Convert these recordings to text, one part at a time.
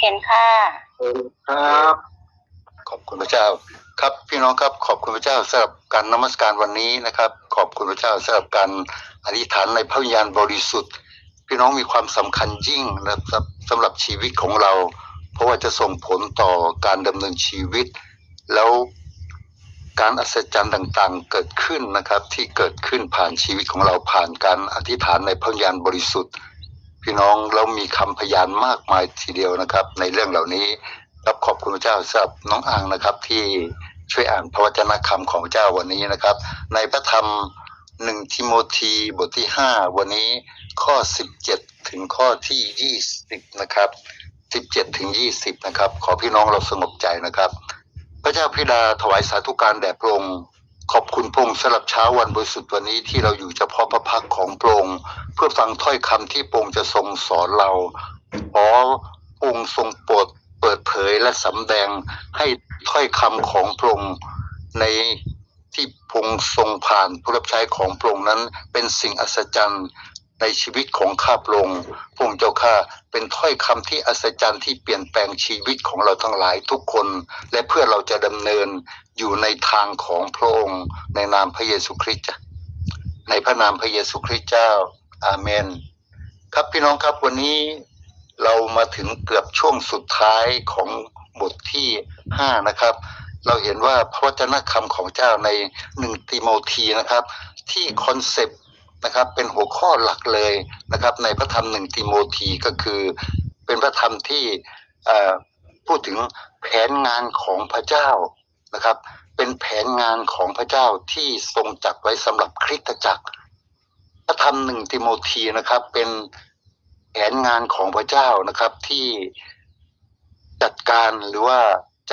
เห็นค่ะครับ ขอบคุณพระเจ้า ครับพี่น้องครับขอบคุณพระเจ้าสำหรับการนมัสการวันนี้นะครับ ขอบคุณพระเจ้าสำหรับการอธิษฐานในพระวิญญาณบริสุทธิ์ พี่น้องมีความสำคัญยิ่งนะครับสำหรับชีวิตของเรา เพราะว่าจะส่งผลต่อการดำเนินชีวิต แล้วการอัศจรรย์ต่างๆ เกิดขึ้นนะครับที่เกิดขึ้นผ่านชีวิตของเราผ่านการอธิษฐานในพระวิญญาณบริสุทธิ์ พี่น้องเรามีคำพยานมากมายทีเดียวนะครับ ในเรื่องเหล่านี้รับขอบคุณพระเจ้าสำหรับน้องอ่างนะครับ ที่ช่วยอ่านพระวจนะคำของพระเจ้าวันนี้นะครับ ในพระธรรมหนึ่งทิโมธีบทที่ห้าวันนี้ข้อสิบเจ็ดถึงข้อที่ยี่สิบนะครับสิบเจ็ดถึงยี่สิบนะครับ ขอพี่น้องเราสงบใจนะครับ พระเจ้าพิดาถวายสาธุการแด่พระองค์ ขอบคุณพงศ์สำหรับเช้าวันบริสุทธิ์วันนี้ที่เราอยู่เฉพาะพระพักของพระองค์เพื่อฟังถ้อยคำที่พระองค์จะทรงสอนเราขอพระองค์ทรงโปรดเปิดเผยและสำแดงให้ถ้อยคำของพระองค์ในที่พงศ์ทรงผ่านผู้รับใช้ของพระองค์นั้นเป็นสิ่งอัศจรรย์ ในชีวิตของข้าพระองค์พระองค์เจ้าข้าเป็นถ้อยคำที่อัศจรรย์ที่เปลี่ยนแปลงชีวิตของเราทั้งหลายทุกคน และเพื่อเราจะดำเนินอยู่ในทางของพระองค์ ในนามพระเยซูคริสต์ในพระนามพระเยซูคริสต์เจ้า อาเมน ครับพี่น้องครับวันนี้เรามาถึงเกือบช่วงสุดท้ายของบทที่ห้านะครับ เราเห็นว่าพระวจนะคำของเจ้าในหนึ่งติโมธีนะครับ ที่คอนเซปต์ นะครับเป็นหัวข้อหลักเลยนะครับในพระธรรมหนึ่งติโมธีก็คือ เป็นพระธรรมที่อ่อพูดถึงแผนงานของพระเจ้านะครับ เป็นแผนงานของพระเจ้าที่ทรงจัดไว้สำหรับคริสตจักร พระธรรมหนึ่งติโมธีนะครับ เป็นแผนงานของพระเจ้านะครับที่จัดการหรือว่า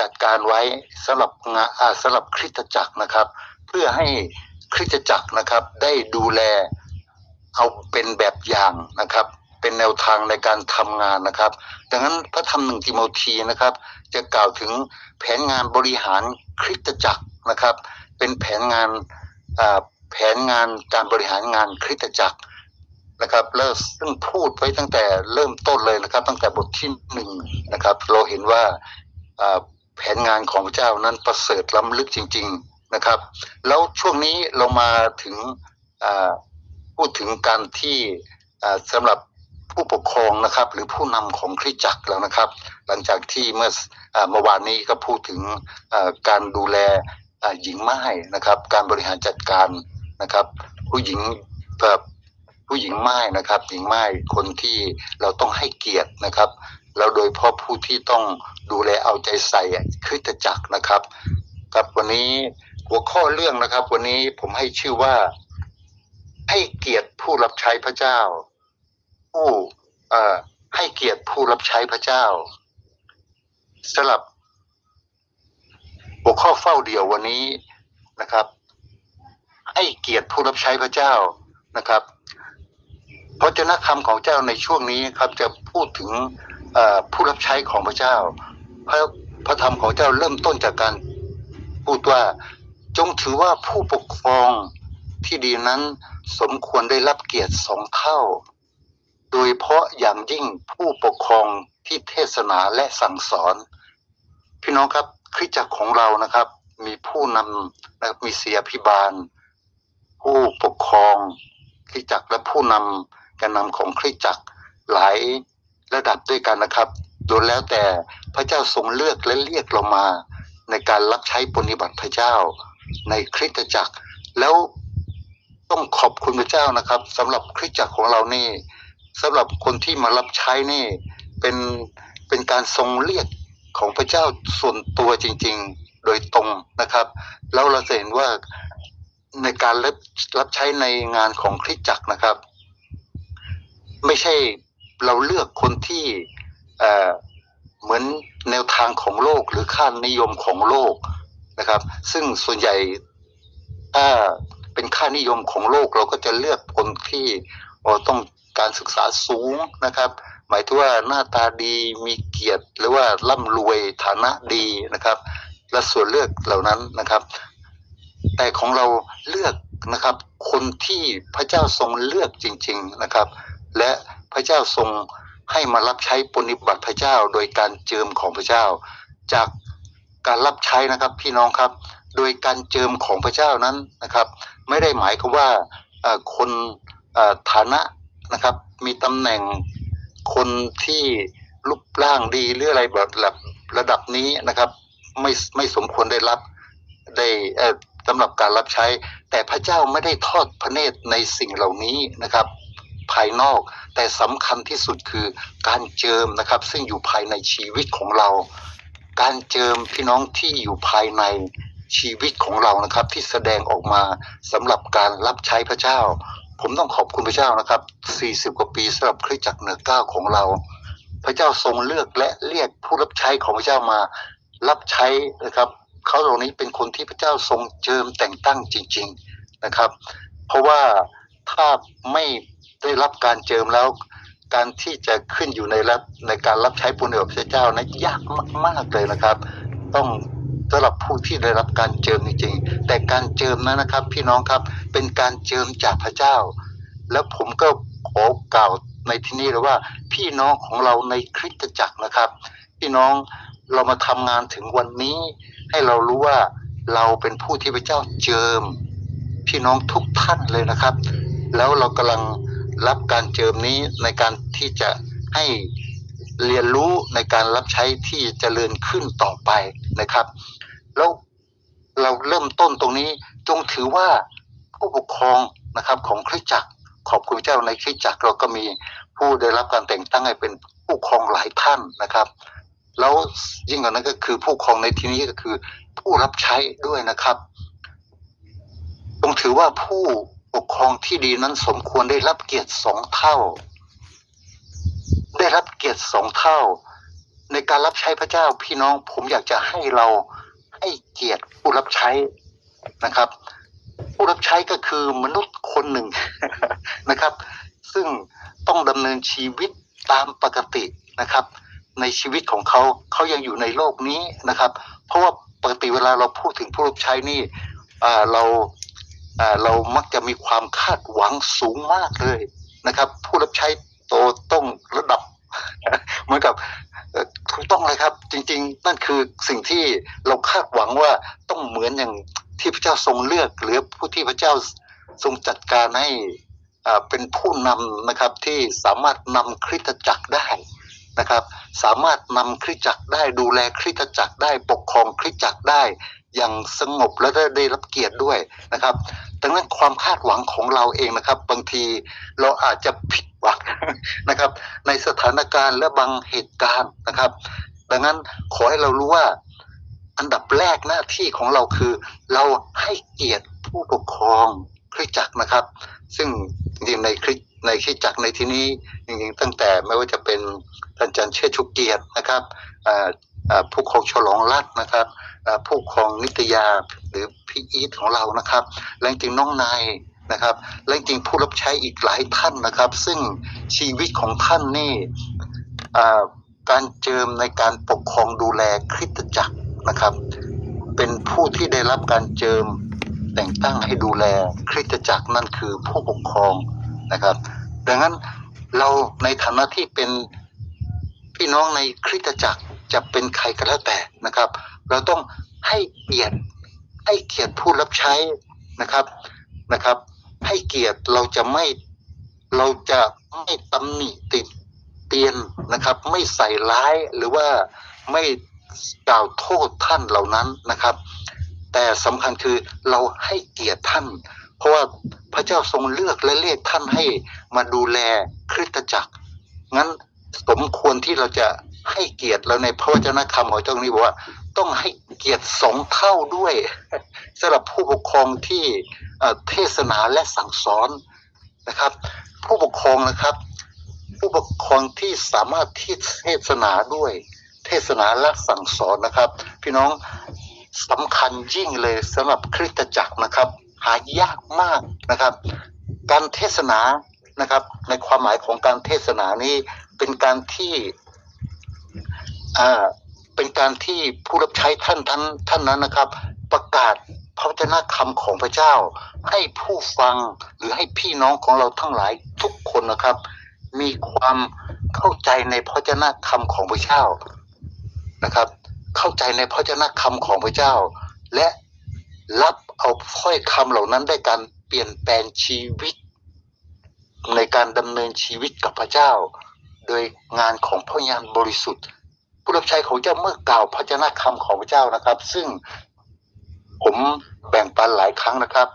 จัดการไว้สำหรับงานสำหรับคริสตจักรนะครับ เพื่อให้ คริสตจักรนะครับ ได้ดูแลเอาเป็นแบบอย่างนะครับ เป็นแนวทางในการทำงานนะครับ ดังนั้นพระธรรมหนึ่งติโมธีนะครับ จะกล่าวถึงแผนงานบริหารคริสตจักรนะครับ เป็นแผนงานอ่าแผนงานการบริหารงานคริสตจักรนะครับแล้วซึ่งพูดไว้ตั้งแต่เริ่มต้นเลยนะครับ ตั้งแต่บทที่หนึ่งนะครับ เราเห็นว่าอ่าแผนงานของพระเจ้านั้นประเสริฐล้ำลึกจริง ๆ นะครับ แล้วช่วงนี้เรามาถึงพูดถึงการที่สำหรับผู้ปกครองนะครับ หรือผู้นำของคริสจักรแล้วนะครับ หลังจากที่เมื่อเมื่อวานนี้ก็พูดถึงการดูแลหญิงไม้นะครับ การบริหารจัดการนะครับ ผู้หญิงแบบผู้หญิงไม้นะครับ หญิงไม้คนที่เราต้องให้เกียรตินะครับแล้วโดยเฉพาะผู้ที่ต้องดูแลเอาใจใส่คริสตจักรนะครับ ครับวันนี้ หัวข้อเรื่องนะครับ วันนี้ผมให้ชื่อว่า ให้เกียรติผู้รับใช้พระเจ้า ผู้เอ่อให้เกียรติผู้รับใช้พระเจ้าสำหรับหัวข้อเฝ้าเดี่ยววันนี้นะครับ ให้เกียรติผู้รับใช้พระเจ้านะครับพระเจ้าคำของเจ้าในช่วงนี้ครับ จะพูดถึงผู้รับใช้ของพระเจ้าพระพระธรรมของเจ้าเริ่มต้นจากการพูดว่า จงถือว่าผู้ปกครองที่ดีนั้นสมควรได้รับเกียรติสองเท่า โดยเพราะอย่างยิ่งผู้ปกครองที่เทศนาและสั่งสอน พี่น้องครับคริสตจักรของเรานะครับ มีผู้นำนะครับมีเสียพิบาล ผู้ปกครองคริสตจักรและผู้นำการนำของคริสตจักรหลายระดับด้วยกันนะครับโดยแล้วแต่พระเจ้าทรงเลือกและเรียกเรามาในการรับใช้ปฏิบัติพระเจ้า ในคริสตจักร แล้วต้องขอบคุณพระเจ้านะครับสำหรับคริสตจักรของเรานี่สำหรับคนที่มารับใช้นี่เป็นเป็นการทรงเรียกของพระเจ้าส่วนตัวจริง ๆ โดยตรงนะครับ แล้วเราจะเห็นว่าในการรับรับใช้ในงานของคริสตจักรนะครับ ไม่ใช่เราเลือกคนที่เอ่อเหมือนแนวทางของโลกหรือค่านิยมของโลก นะครับ ซึ่งส่วนใหญ่ถ้าเป็นค่านิยมของโลกเราก็จะเลือกคนที่ต้องการศึกษาสูงนะครับ หมายถึงว่าหน้าตาดีมีเกียรติหรือว่าร่ำรวยฐานะดีนะครับ และส่วนเลือกเหล่านั้นนะครับ แต่ของเราเลือกนะครับ คนที่พระเจ้าทรงเลือกจริง ๆนะครับ และพระเจ้าทรงให้มารับใช้ปฏิบัติพระเจ้าโดยการเจิมของพระเจ้า จาก การรับใช้นะครับพี่น้องครับ โดยการเจิมของพระเจ้านั้นนะครับ ไม่ได้หมายความว่าคนฐานะนะครับ มีตำแหน่งคนที่รูปร่างดีหรืออะไรแบบระดับระดับนี้นะครับ ไม่ไม่สมควรได้รับได้สำหรับการรับใช้ แต่พระเจ้าไม่ได้ทอดพระเนตรในสิ่งเหล่านี้นะครับ ภายนอกแต่สำคัญที่สุดคือการเจิมนะครับ ซึ่งอยู่ภายในชีวิตของเรา การเจิมพี่น้องที่อยู่ภายในชีวิตของเรานะครับ ที่แสดงออกมาสำหรับการรับใช้พระเจ้า ผมต้องขอบคุณพระเจ้านะครับ 40 กว่าปีสำหรับคริสตจักรเหนือเก้าของเรา พระเจ้าทรงเลือกและเรียกผู้รับใช้ของพระเจ้ามารับใช้นะครับเขาเหล่านี้เป็นคนที่พระเจ้าทรงเจิมแต่งตั้งจริง ๆนะครับ เพราะว่าถ้าไม่ได้รับการเจิมแล้ว การที่จะขึ้นอยู่ในรับในการรับใช้ปุญญาพระเจ้านะยากมากๆเลยนะครับ ต้องสำหรับผู้ที่ได้รับการเจิมจริงๆ แต่การเจิมนั้นนะครับ พี่น้องครับเป็นการเจิมจากพระเจ้า แล้วผมก็ขอกล่าวในที่นี้เลยว่า พี่น้องของเราในคริสตจักรนะครับ พี่น้องเรามาทำงานถึงวันนี้ ให้เรารู้ว่าเราเป็นผู้ที่พระเจ้าเจิม พี่น้องทุกท่านเลยนะครับ แล้วเรากำลัง รับการเจิมนี้ในการที่จะให้เรียนรู้ในการรับใช้ที่เจริญขึ้นต่อไปนะครับ แล้วเราเริ่มต้นตรงนี้จงถือว่าผู้ปกครองนะครับของคริสจักรขอบคุณเจ้าในคริสจักรเราก็มีผู้ได้รับการแต่งตั้งให้เป็นผู้ปกครองหลายท่านนะครับ แล้วยิ่งกว่านั้นก็คือผู้ปกครองในที่นี้ก็คือ ผู้รับใช้ด้วยนะครับต้องถือว่าผู้ ปกครองที่ดีนั้นสมควรได้รับเกียรติสองเท่า ได้รับเกียรติสองเท่า ในการรับใช้พระเจ้าพี่น้องผมอยากจะให้เราให้เกียรติผู้รับใช้นะครับ ผู้รับใช้ก็คือมนุษย์คนหนึ่งนะครับ ซึ่งต้องดำเนินชีวิตตามปกตินะครับ ในชีวิตของเขาเขายังอยู่ในโลกนี้นะครับ เพราะว่าปกติเวลาเราพูดถึงผู้รับใช้นี่เรา เรามักจะมีความคาดหวังสูงมากเลยนะครับ ผู้รับใช้โตต้องระดับเหมือนกับถูกต้องเลยครับ จริง ๆ นั่นคือสิ่งที่เราคาดหวังว่าต้องเหมือนอย่างที่พระเจ้าทรงเลือก หรือผู้ที่พระเจ้าทรงจัดการให้อ่าเป็นผู้นำนะครับที่สามารถนำคริสตจักรได้นะครับ สามารถนำคริสตจักรได้ดูแลคริสตจักรได้ปกครองคริสตจักรได้ อย่างสงบและได้ได้รับเกียรติด้วยนะครับดังนั้นความคาดหวังของเราเองนะครับ บางทีเราอาจจะผิดหวังนะครับ ในสถานการณ์และบางเหตุการณ์นะครับ ดังนั้นขอให้เรารู้ว่าอันดับแรกหน้าที่ของเราคือ เราให้เกียรติผู้ปกครองคริสตจักรนะครับ ซึ่งจริงๆในคริสในคริสตจักรในที่นี้จริงๆตั้งแต่ไม่ว่าจะเป็นท่านจารย์เชิดชุเกียรตินะครับผู้ครองฉลองรัตน์นะครับ ผู้ครองนิตยาหรือพี่อีทของเรานะครับและจริงน้องนายนะครับและจริงผู้รับใช้อีกหลายท่านนะครับ ซึ่งชีวิตของท่านนี่การเจิมในการปกครองดูแลคริสตจักรนะครับ เป็นผู้ที่ได้รับการเจิมแต่งตั้งให้ดูแลคริสตจักรนั่นคือผู้ปกครองนะครับ ดังนั้นเราในฐานะที่เป็นพี่น้องในคริสตจักร จะเป็นใครก็แล้วแต่นะครับ เราต้องให้เกียรติให้เกียรติผู้รับใช้นะครับนะครับ ให้เกียรติเราจะไม่เราจะไม่ตำหนิติดเตียนนะครับ ไม่ใส่ร้ายหรือว่าไม่กล่าวโทษท่านเหล่านั้นนะครับ แต่สำคัญคือเราให้เกียรติท่าน เพราะว่าพระเจ้าทรงเลือกและเรียกท่านให้มาดูแลคริสตจักร งั้นสมควรที่เราจะ ให้เกียรติแล้วในพระวจนะคำของเจ้านี้บอกว่าต้องให้เกียรติสองเท่าด้วยสำหรับผู้ปกครองที่เอ่อเทศนาและสั่งสอนนะครับ ผู้ปกครองนะครับ ผู้ปกครองที่สามารถที่เทศนาด้วย เทศนาและสั่งสอนนะครับ พี่น้องสำคัญยิ่งเลยสำหรับคริสตจักรนะครับ หายากมากนะครับ การเทศนานะครับ ในความหมายของการเทศนานี้เป็นการที่ อ่าเป็นการที่ผู้รับใช้ท่านท่านท่านนั้นนะครับ ประกาศพระวจนะคำของพระเจ้า ให้ผู้ฟังหรือให้พี่น้องของเราทั้งหลายทุกคนนะครับ มีความเข้าใจในพระเจ้าคำของพระเจ้านะครับ เข้าใจในพระเจ้าคำของพระเจ้า และรับเอาถ้อยคำเหล่านั้นได้การเปลี่ยนแปลงชีวิต ในการดำเนินชีวิตกับพระเจ้า โดยงานของพระญาณบริสุทธิ์ ผู้รับใช้ของเจ้าเมื่อกล่าวพระเจ้าคำของพระเจ้านะครับ ซึ่งผมแบ่งปันหลายครั้งนะครับ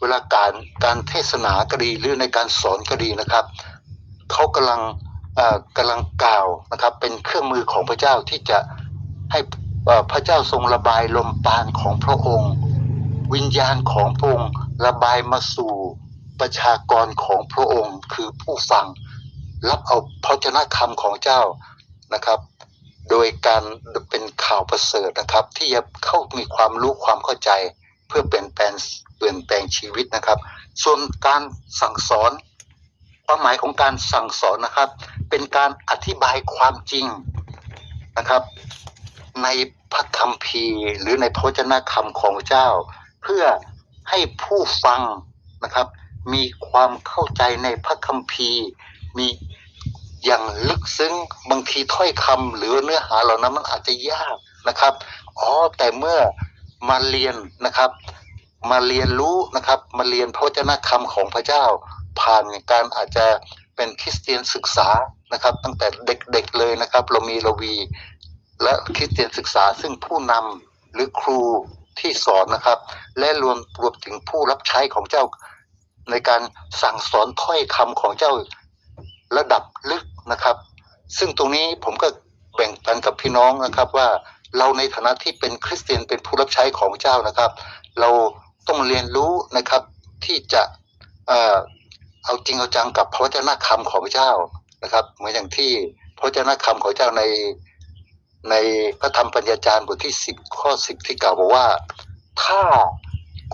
เวลาการการเทศนาก็ดีหรือในการสอนก็ดีนะครับเขากำลังเอ่อกำลังกล่าวนะครับ เป็นเครื่องมือของพระเจ้าที่จะให้พระเจ้าทรงระบายลมปราณของพระองค์ วิญญาณของพระองค์ระบายมาสู่ประชากรของพระองค์คือผู้ฟัง รับเอาพระเจ้าคำของเจ้านะครับ โดยการเป็นข่าวประเสริฐนะครับ ที่จะเข้ามีความรู้ความเข้าใจ เพื่อเปลี่ยนแปลงเปลี่ยนแปลงชีวิตนะครับ ส่วนการสั่งสอนความหมายของการสั่งสอนนะครับ เป็นการอธิบายความจริงนะครับ ในพระคัมภีร์หรือในพระวจนะคำของเจ้า เพื่อให้ผู้ฟังนะครับ มีความเข้าใจในพระคัมภีร์ มี อย่างลึกซึ้งบางทีถ้อยคำหรือเนื้อหาเหล่านั้นมันอาจจะยากนะครับอ๋อแต่เมื่อมาเรียนนะครับ มาเรียนรู้นะครับ มาเรียนพระวจนะคำของพระเจ้า ผ่านการอาจจะเป็นคริสเตียนศึกษานะครับ ตั้งแต่เด็กๆเลยนะครับ เรามีเราวีและคริสเตียนศึกษาซึ่งผู้นำหรือครูที่สอนนะครับ และรวมรวมถึงผู้รับใช้ของเจ้าในการสั่งสอนถ้อยคำของเจ้าระดับลึก นะครับ ซึ่งตรงนี้ผมก็แบ่งปันกับพี่น้องนะครับว่าเราในฐานะที่เป็นคริสเตียนเป็นผู้รับใช้ของเจ้านะครับ เราต้องเรียนรู้นะครับที่จะเอาจริงเอาจังกับพระวจนะคำของพระเจ้านะครับเหมือนอย่างที่พระวจนะคำของเจ้าในในพระธรรมปัญญาจารย์บทที่สิบข้อสิบที่กล่าวบอกว่า ถ้า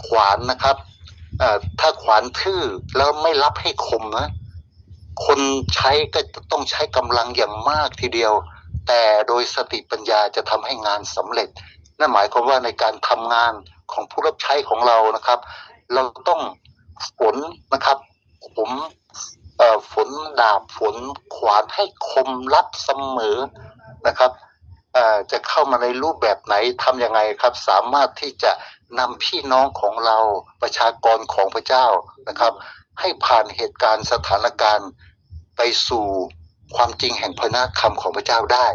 ขวานนะครับถ้าขวานทื่อแล้วไม่รับให้คมนะ คนใช้ก็ต้องใช้กำลังอย่างมากทีเดียว แต่โดยสติปัญญาจะทำให้งานสำเร็จ นั่นหมายความว่าในการทำงานของผู้รับใช้ของเรานะครับ เราต้องฝนนะครับผมเอ่อฝนดาบฝนขวานให้คมรับเสมอนะครับเอ่อจะเข้ามาในรูปแบบไหนทำยังไงครับ สามารถที่จะนำพี่น้องของเราประชากรของพระเจ้านะครับ ให้ผ่านเหตุการณ์สถานการณ์ ไปสู่ความจริงแห่งพระนาคำของพระเจ้าได้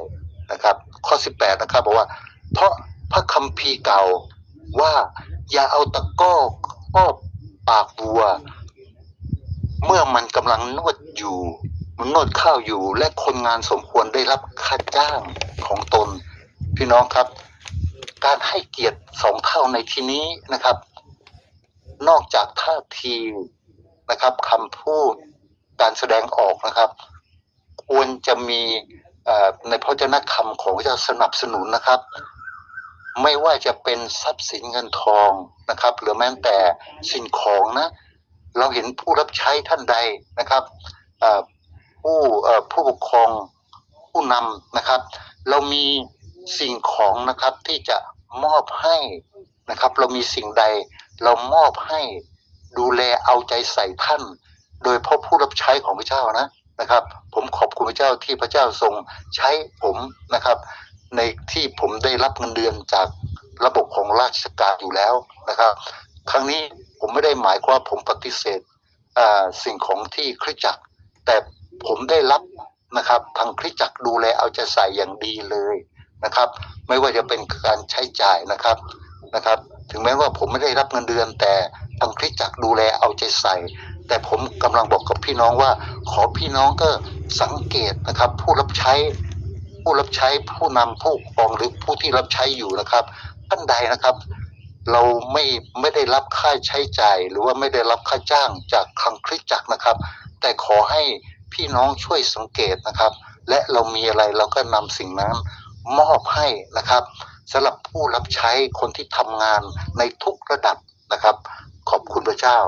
นะครับ ข้อ 18 นะครับบอกว่า เพราะพระคัมภีร์เก่าว่าอย่าเอาตะก้อครอบปากวัว เมื่อมันกำลังนวดอยู่ มันนวดข้าวอยู่ และคนงานสมควรได้รับค่าจ้างของตน พี่น้องครับ การให้เกียรติสองเท่าในที่นี้นะครับ นอกจากท่าทีนะครับคำพูด การแสดงออกนะครับ ควรจะมีในพระเจ้าคำของพระเจ้าสนับสนุนนะครับ ไม่ว่าจะเป็นทรัพย์สินเงินทองนะครับ หรือแม้แต่สิ่งของนะ เราเห็นผู้รับใช้ท่านใดนะครับผู้ผู้ปกครองผู้นำนะครับ เรามีสิ่งของนะครับที่จะมอบให้นะครับ เรามีสิ่งใด เรามอบให้ดูแลเอาใจใส่ท่าน โดยเพราะผู้รับใช้ของพระเจ้านะนะครับ ผมขอบคุณพระเจ้าที่พระเจ้าทรงใช้ผมนะครับ ในที่ผมได้รับเงินเดือนจากระบบของราชการอยู่แล้วนะครับ ครั้งนี้ผมไม่ได้หมายความว่าผมปฏิเสธอ่าสิ่งของที่คริสจักร แต่ผมได้รับนะครับทางคริสจักรดูแลเอาใจใส่อย่างดีเลยนะครับ ไม่ว่าจะเป็นการใช้จ่ายนะครับนะครับ ถึงแม้ว่าผมไม่ได้รับเงินเดือนแต่ทางคริสจักรดูแลเอาใจใส่ แต่ผมกำลังบอกกับพี่น้องว่า ขอพี่น้องก็สังเกตนะครับ ผู้รับใช้ ผู้รับใช้ผู้นำผู้ปกครองหรือผู้ที่รับใช้อยู่นะครับท่านใดนะครับ เราไม่ไม่ได้รับค่าใช้จ่าย หรือว่าไม่ได้รับค่าจ้างจากทางคริสจักรนะครับ แต่ขอให้พี่น้องช่วยสังเกตนะครับ และเรามีอะไรเราก็นำสิ่งนั้นมอบให้นะครับสำหรับผู้รับใช้คนที่ทำงานในทุกระดับนะครับ ขอบคุณพระเจ้า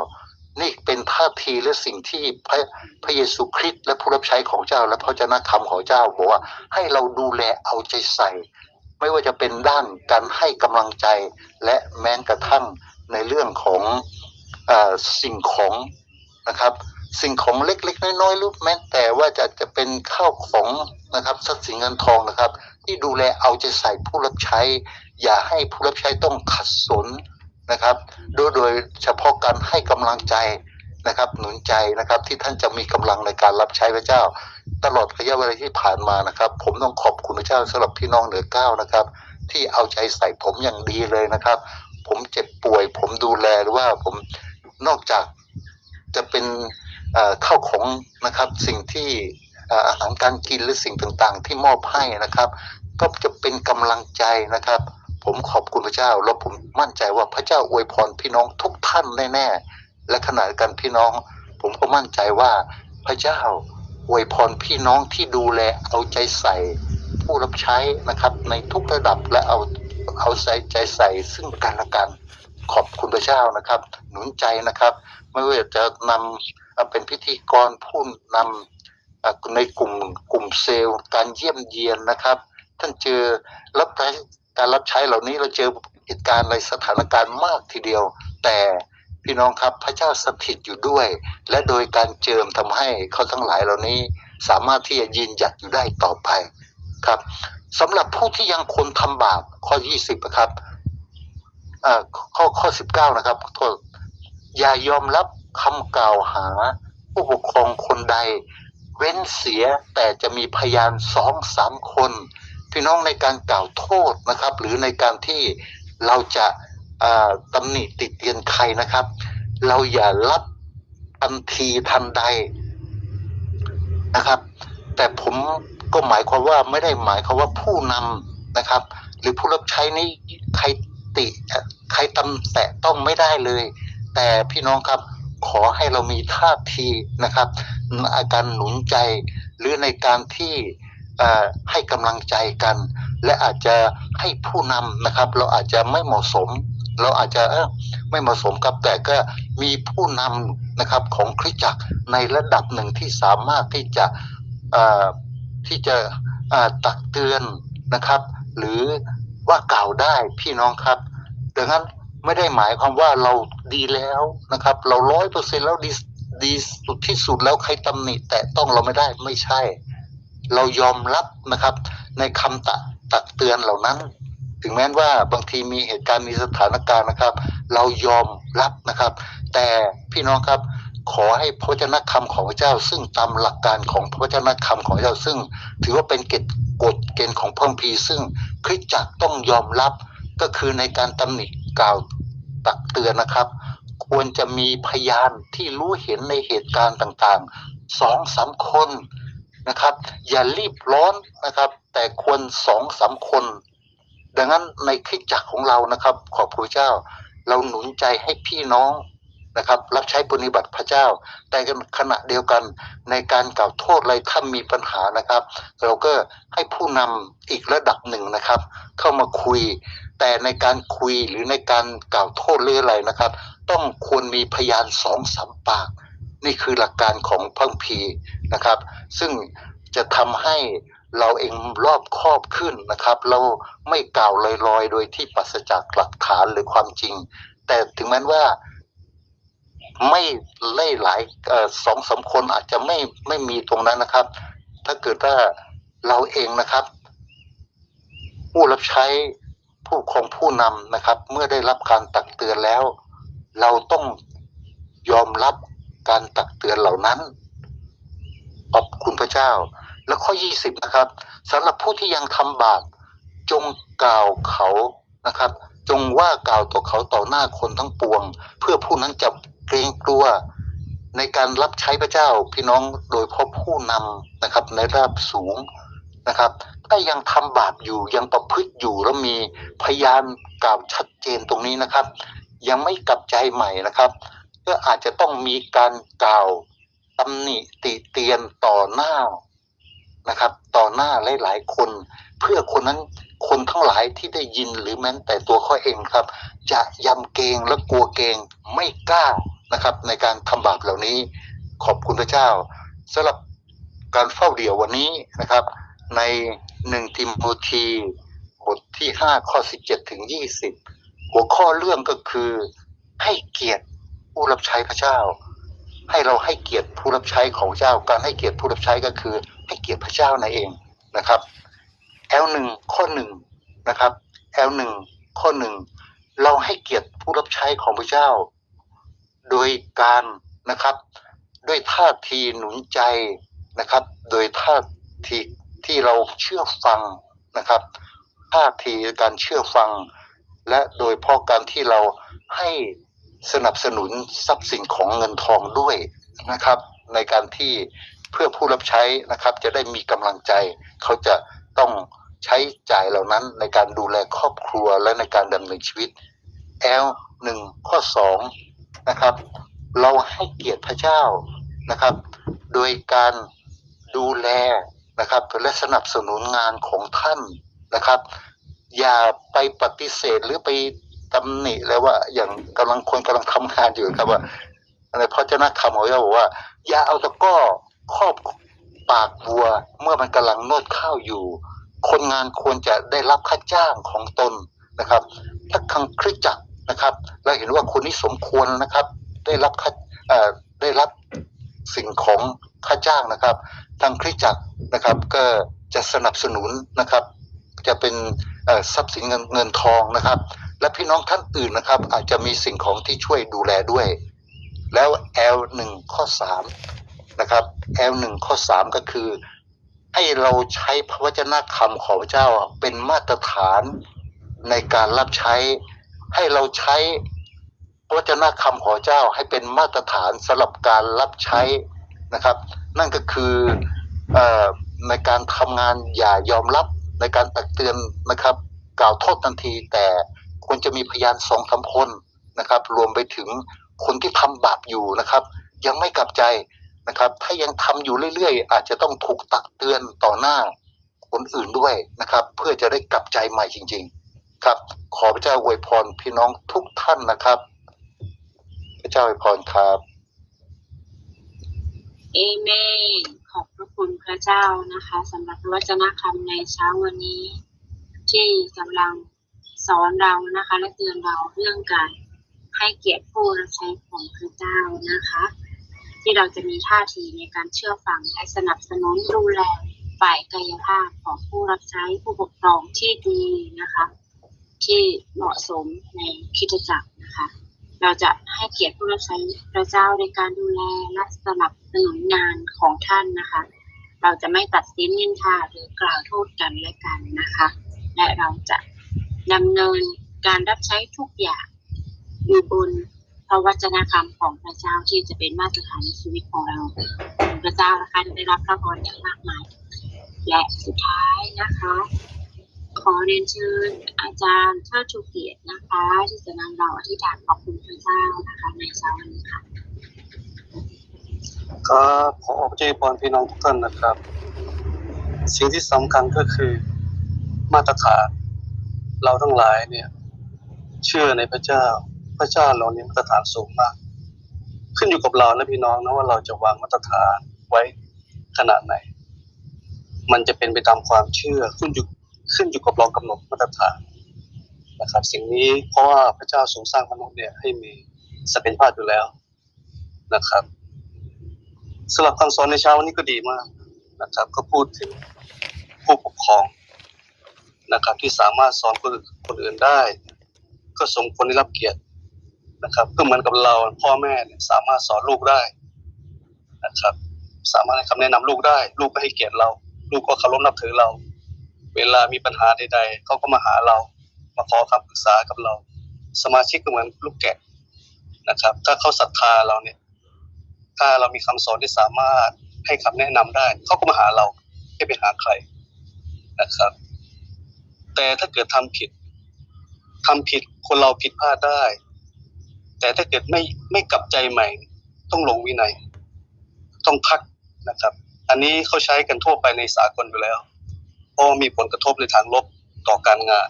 นี่เป็นท่าทีและสิ่งที่พระพระเยซูคริสต์และผู้รับใช้ของเจ้า และพระเจ้าคำของเจ้าบอกว่าให้เราดูแลเอาใจใส่ ไม่ว่าจะเป็นด้านการให้กำลังใจและแม้กระทั่งในเรื่องของออสิ่งของนะครับ สิ่งของเล็กๆ น้อยๆหรือแม้แต่ว่าจะจะเป็นข้าวของนะครับทรัพย์สินเงินทองนะครับ ที่ดูแลเอาใจใส่ผู้รับใช้ อย่าให้ผู้รับใช้ต้องขัดสน นะครับโดยโดยเฉพาะการให้กำลังใจนะครับ หนุนใจนะครับที่ท่านจะมีกำลังในการรับใช้พระเจ้า ตลอดระยะเวลาที่ผ่านมานะครับ ผมต้องขอบคุณพระเจ้าสำหรับพี่น้องเหนือเก้านะครับ ที่เอาใจใส่ผมอย่างดีเลยนะครับ ผมเจ็บป่วย ผมดูแลหรือว่าผมนอกจากจะเป็นเข้าวของนะครับสิ่งที่เอ่ออาหารการกินหรือสิ่งต่างๆ ที่มอบให้นะครับ ก็จะเป็นกำลังใจนะครับ ผมขอบคุณพระเจ้า แล้วผมมั่นใจว่าพระเจ้าอวยพรพี่น้องทุกท่านแน่ๆและขณะเดียวกันพี่น้อง ผมก็มั่นใจว่าพระเจ้าอวยพรพี่น้องที่ดูแลเอาใจใส่ ผู้รับใช้นะครับ ในทุกระดับและเอาเอาใจใจใส่ซึ่งกันและกันขอบคุณพระเจ้านะครับ หนุนใจนะครับ ไม่ว่าจะนำเอ่อเป็นพิธีกรผู้นำในกลุ่มกลุ่มเซลล์ การเยี่ยมเยียนนะครับ ท่านเจอรับใช้ การรับใช้เหล่านี้เราเจอเหตุการณ์ในสถานการณ์มากทีเดียว แต่พี่น้องครับพระเจ้าสถิตอยู่ด้วย และโดยการเจิมทำให้เขาทั้งหลายเหล่านี้ สามารถที่จะยืนหยัดอยู่ได้ต่อไปครับสำหรับผู้ที่ยังคนทำบาปข้อ 20นะครับอ่าข้อข้อ 19 นะครับโทษอย่ายอมรับคำกล่าวหา ผู้ปกครองคนใด เว้นเสียแต่จะมีพยานสองสามคน พี่น้องในการกล่าวโทษนะครับ หรือในการที่เราจะาตำหนิติดเตียนใครนะครับ เราอย่ารับทันทีทันใดนะครับ แต่ผมก็หมายความว่าไม่ได้หมายความว่าผู้นำนะครับ หรือผู้รับใช้นี้ใครติใครตำแตะต้องไม่ได้เลย แต่พี่น้องครับขอให้เรามีท่าทีนะครับอาการหนุนใจหรือในการที่ ให้กำลังใจกัน และอาจจะให้ผู้นำนะครับ เราอาจจะไม่เหมาะสม เราอาจจะไม่เหมาะสมครับแต่ก็มีผู้นำนะครับของคริสตจักรในระดับหนึ่งที่สามารถที่จะที่จะตักเตือนนะครับ หรือว่ากล่าวได้พี่น้องครับ ดังนั้นไม่ได้หมายความว่าเราดีแล้วนะครับ เราร้อยเปอร์เซ็นแล้วดีดีสุดที่สุดแล้วใครตำหนิแต่ต้องเราไม่ได้ไม่ใช่ เรายอมรับนะครับ ในคำตักตักเตือนเหล่านั้น ถึงแม้ว่าบางทีมีเหตุการณ์มีสถานการณ์นะครับ เรายอมรับนะครับ แต่พี่น้องครับขอให้พระวจนะคำของพระเจ้า ซึ่งตามหลักการของพระวจนะคำของพระเจ้าซึ่ง ถือว่าเป็นเกณฑ์กฎเกณฑ์ของพระคัมภีซึ่งคริสตจักรต้องยอมรับก็คือในการตำหนิกล่าวตักเตือนนะครับ ควรจะมีพยานที่รู้เห็นในเหตุการณ์ต่างๆสองสามคน นะครับ อย่ารีบร้อนนะครับ แต่ควรสองสามคน ดังนั้นในคริสจักรของเรานะครับ ขอบคุณเจ้า เราหนุนใจให้พี่น้องนะครับ รับใช้ปฏิบัติพระเจ้า แต่ขณะเดียวกันในการกล่าวโทษอะไรถ้ามีปัญหานะครับ เราก็ให้ผู้นำอีกระดับหนึ่งนะครับ เข้ามาคุย แต่ในการคุยหรือในการกล่าวโทษหรืออะไรนะครับ ต้องควรมีพยานสองสามปาก นี่คือหลักการของพระคัมภีนะครับ ซึ่งจะทำให้เราเองรอบครอบขึ้นนะครับ เราไม่กล่าวลอยๆ โดยที่ปราศจากหลักฐานหรือความจริง แต่ถึงแม้ว่าไม่เล่หลายออสองสามคนอาจจะไม่ไม่มีตรงนั้นนะครับ ถ้าเกิดว่าเราเองนะครับ ผู้รับใช้ผู้ครองผู้นำนะครับ เมื่อได้รับการตักเตือนแล้ว เราต้องยอมรับ การตักเตือนเหล่านั้นขอบคุณพระเจ้า แล้วข้อ 20 นะครับสำหรับผู้ที่ยังทำบาปจงกล่าวเขานะครับ จงว่ากล่าวต่อเขาต่อหน้าคนทั้งปวง เพื่อผู้นั้นจะเกรงกลัวในการรับใช้พระเจ้าพี่น้องโดยพาะผู้นำนะครับ ในระดับสูงนะครับ ถ้ายังทำบาปอยู่ยังประพฤติอยู่แล้วมีพยานกล่าวชัดเจนตรงนี้นะครับ ยังไม่กลับใจใหม่นะครับ ก็อาจจะต้องมีการกล่าวตำหนิติเตียนต่อหน้านะครับ ต่อหน้าหลายๆคน เพื่อคนนั้นคนทั้งหลายที่ได้ยินหรือแม้แต่ตัวเขาเองครับ จะยำเกรงและกลัวเกรงไม่กล้านะครับ ในการทำบาปเหล่านี้ ขอบคุณพระเจ้าสำหรับการเฝ้าเดี่ยววันนี้นะครับ ในหนึ่งทิมโทธีบทที่ห้าข้อสิบเจ็ดถึงยี่สิบหัวข้อเรื่องก็คือให้เกียรติ ผู้รับใช้พระเจ้า ให้เราให้เกียรติผู้รับใช้ของเจ้า การให้เกียรติผู้รับใช้ก็คือ ให้เกียรติพระเจ้านั่นเองนะครับ L หนึ่งข้อหนึ่งนะครับ L หนึ่งข้อหนึ่งเราให้เกียรติผู้รับใช้ของพระเจ้า โดยการนะครับ ด้วยท่าทีหนุนใจนะครับ โดยท่าทีที่เราเชื่อฟังนะครับท่าทีการเชื่อฟัง และโดยเพราะการที่เราให้ สนับสนุนทรัพย์สินของเงินทองด้วยนะครับ ในการที่เพื่อผู้รับใช้นะครับ จะได้มีกำลังใจ เขาจะต้องใช้จ่ายเหล่านั้นในการดูแลครอบครัวและในการดำเนินชีวิต L หนึ่งข้อสองนะครับ เราให้เกียรติพระเจ้านะครับ โดยการดูแลนะครับและสนับสนุนงานของท่านนะครับ อย่าไปปฏิเสธหรือไป ตำหนิเลยว่าอย่างกำลังคนกำลังทำงานอยู่ครับว่าในพระเจ้าคำของพระเจ้าบอกว่าอย่าเอาตะก้อครอบปากวัว เมื่อมันกำลังนวดข้าวอยู่ คนงานควรจะได้รับค่าจ้างของตนนะครับถ้าทางคริจักรนะครับเราเห็นว่าคนนี้สมควรนะครับ ได้รับค่าได้รับสิ่งของค่าจ้างนะครับทางคริจักรนะครับก็จะสนับสนุนนะครับ จะเป็นทรัพย์สินเงินเงินทองนะครับ และพี่น้องท่านอื่นนะครับ อาจจะมีสิ่งของที่ช่วยดูแลด้วย แล้ว L หนึ่งข้อสามนะครับ L หนึ่งข้อสามก็คือให้เราใช้พระวจนะคำของพระเจ้าเป็นมาตรฐานในการรับใช้ ให้เราใช้พระวจนะคำของเจ้าให้เป็นมาตรฐานสำหรับการรับใช้นะครับ นั่นก็คืออในการทำงานอย่ายอมรับในการตักเตือนนะครับ กล่าวโทษทันทีแต่ ควรจะมีพยานสองสามคนนะครับ รวมไปถึงคนที่ทำบาปอยู่นะครับ ยังไม่กลับใจนะครับ ถ้ายังทำอยู่เรื่อยๆ อาจจะต้องถูกตักเตือนต่อหน้าคนอื่นด้วยนะครับ เพื่อจะได้กลับใจใหม่จริง ๆ ครับ ขอพระเจ้าอวยพรพี่น้องทุกท่านนะครับ พระเจ้าอวยพรครับเอเมนขอบพระคุณพระเจ้านะคะสำหรับพระวจนะคำในเช้าวันนี้ ที่กำลัง สอนเรานะคะและเตือนเราเรื่องการให้เกียรติผู้รับใช้ของพระเจ้านะคะ ที่เราจะมีท่าทีในการเชื่อฟังและสนับสนุนดูแลฝ่ายกายภาพของผู้รับใช้ผู้ปกครองที่ดีนะคะ ที่เหมาะสมในคิดจักรนะคะ เราจะให้เกียรติผู้รับใช้พระเจ้าในการดูแลและสนับสนุนงานของท่านนะคะ เราจะไม่ตัดสินนินทาหรือกล่าวโทษกันและกันนะคะ และเราจะ ดำเนินการรับใช้ทุกอย่างอยู่บนพระวจนะคำของพระเจ้าที่จะเป็นมาตรฐานในชีวิตของเราพระเจ้านะคะจะได้รับพระพรอย่างมากมาย และสุดท้ายนะคะ ขอเรียนเชิญอาจารย์เทิดชูเกียรตินะคะ ที่จะนำเราอธิษฐานขอบคุณพระเจ้านะคะในเช้าวันนี้ค่ะครับขอพระเจ้าอวยพรพี่น้องทุกท่านนะครับ สิ่งที่สำคัญก็คือมาตรฐาน เราทั้งหลายเนี่ย เชื่อในพระเจ้า พระเจ้าเราเนี่ยมาตรฐานสูงมาก ขึ้นอยู่กับเรานะพี่น้องนะว่าเราจะวางมาตรฐานไว้ขนาดไหน มันจะเป็นไปตามความเชื่อขึ้นอยู่ขึ้นอยู่กับเรากำหนดมาตรฐานนะครับ สิ่งนี้เพราะว่าพระเจ้าทรงสร้างมนุษย์เนี่ยให้มีศักยภาพอยู่แล้วนะครับสำหรับคำสอนในเช้าวันนี้ก็ดีมากนะครับ ก็พูดถึงผู้ปกครอง นะครับที่สามารถสอนคนอื่นคนอื่นได้ ก็สมควรได้รับเกียรตินะครับก็เหมือนกับเราพ่อแม่เนี่ยสามารถสอนลูกได้นะครับ สามารถให้คำแนะนำลูกได้ ลูกก็ให้เกียรติเรา ลูกก็เคารพนับถือเรา เวลามีปัญหาใด ๆเขาก็มาหาเรา มาขอคำปรึกษากับเรา สมาชิกก็เหมือนลูกแกะนะครับ ถ้าเขาศรัทธาเราเนี่ย ถ้าเรามีคำสอนที่สามารถให้คำแนะนำได้เขาก็มาหาเราให้ไปหาใครนะครับ แต่ถ้าเกิดทำผิดทำผิดคนเราผิดพลาดได้ แต่ถ้าเกิดไม่ไม่กลับใจใหม่ ต้องลงวินัย ต้องพักนะครับ อันนี้เขาใช้กันทั่วไปในสากลอยู่แล้วเพราะมีผลกระทบในทางลบต่อการงาน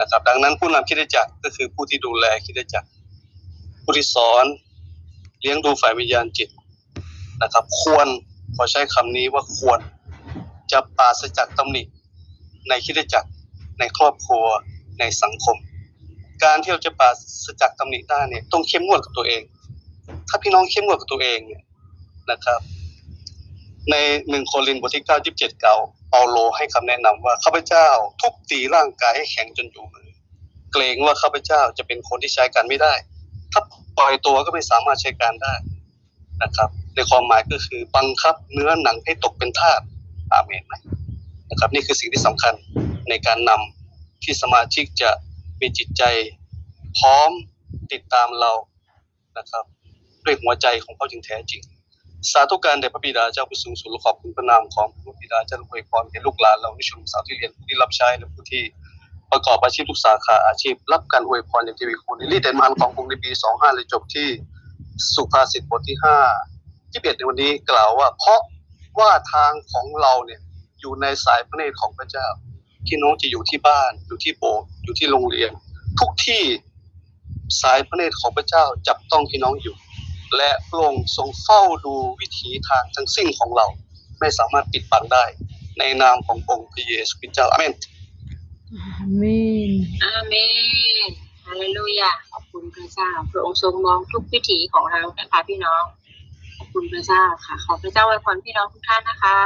นะครับ ดังนั้นผู้นำคิดจักรก็คือผู้ที่ดูแลคิดจักรผู้ที่สอนเลี้ยงดูฝ่ายวิญญาณจิตนะครับ ควรขอใช้คำนี้ว่าควรจะปราศจากตำหนิในคิดจักร ในครอบครัวในสังคม การที่เราจะปราศจากตำหนิได้เนี่ยต้องเข้มงวดกับตัวเอง ถ้าพี่น้องเข้มงวดกับตัวเองเนี่ยนะครับ ในหนึ่งโครินธ์บทที่เก้ายี่สิบเจ็ดเก่าเปาโลให้คำแนะนำว่าข้าพเจ้าทุบตีร่างกายให้แข็งจนอยู่มือเกรงว่าข้าพเจ้าจะเป็นคนที่ใช้การไม่ได้ ถ้าปล่อยตัวก็ไม่สามารถใช้การได้นะครับ ในความหมายก็คือบังคับเนื้อหนังให้ตกเป็นทาสอาเมนไหมนะครับ นี่คือสิ่งที่สำคัญ ในการนำที่สมาชิกจะมีจิตใจพร้อมติดตามเรานะครับ ด้วยหัวใจของเขาจึงแท้จริง สาธุการแด่พระบิดาเจ้าผู้สูงสุดขอบคุณพระนามของพระบิดาเจ้าอวยพรแก่ลูกหลานเราในชนสาวที่เรียนผู้ที่รับใช้และผู้ที่ประกอบอาชีพทุกสาขาอาชีพ รับการอวยพรอย่างทีวีคูณรีดเดนมันของกรุงในปี 25 เลยจบที่สุภาษิตบทที่5ที่เในวันนี้กล่าวว่า เพราะว่าทางของเราเนี่ยอยู่ในสายพระเนตรของพระเจ้า พี่น้องจะอยู่ที่บ้าน อยู่ที่โบสถ์อยู่ที่โรงเรียน ทุกที่สายพระเนตรของพระเจ้าจับต้องพี่น้องอยู่ และพระองค์ทรงเฝ้าดูวิถีทางทั้งสิ้นของเรา ไม่สามารถปิดบังได้ ในนามขององค์พระเยซูคริสต์เจ้าอาเมนอาเมนอาเมนฮาเลลูยาขอบคุณพระเจ้าพระองค์ทรงมองทุกวิถีของเรานะคะพี่น้อง ขอบคุณพระเจ้าค่ะ ขอพระเจ้าอวยพรพี่น้องทุกท่านนะคะ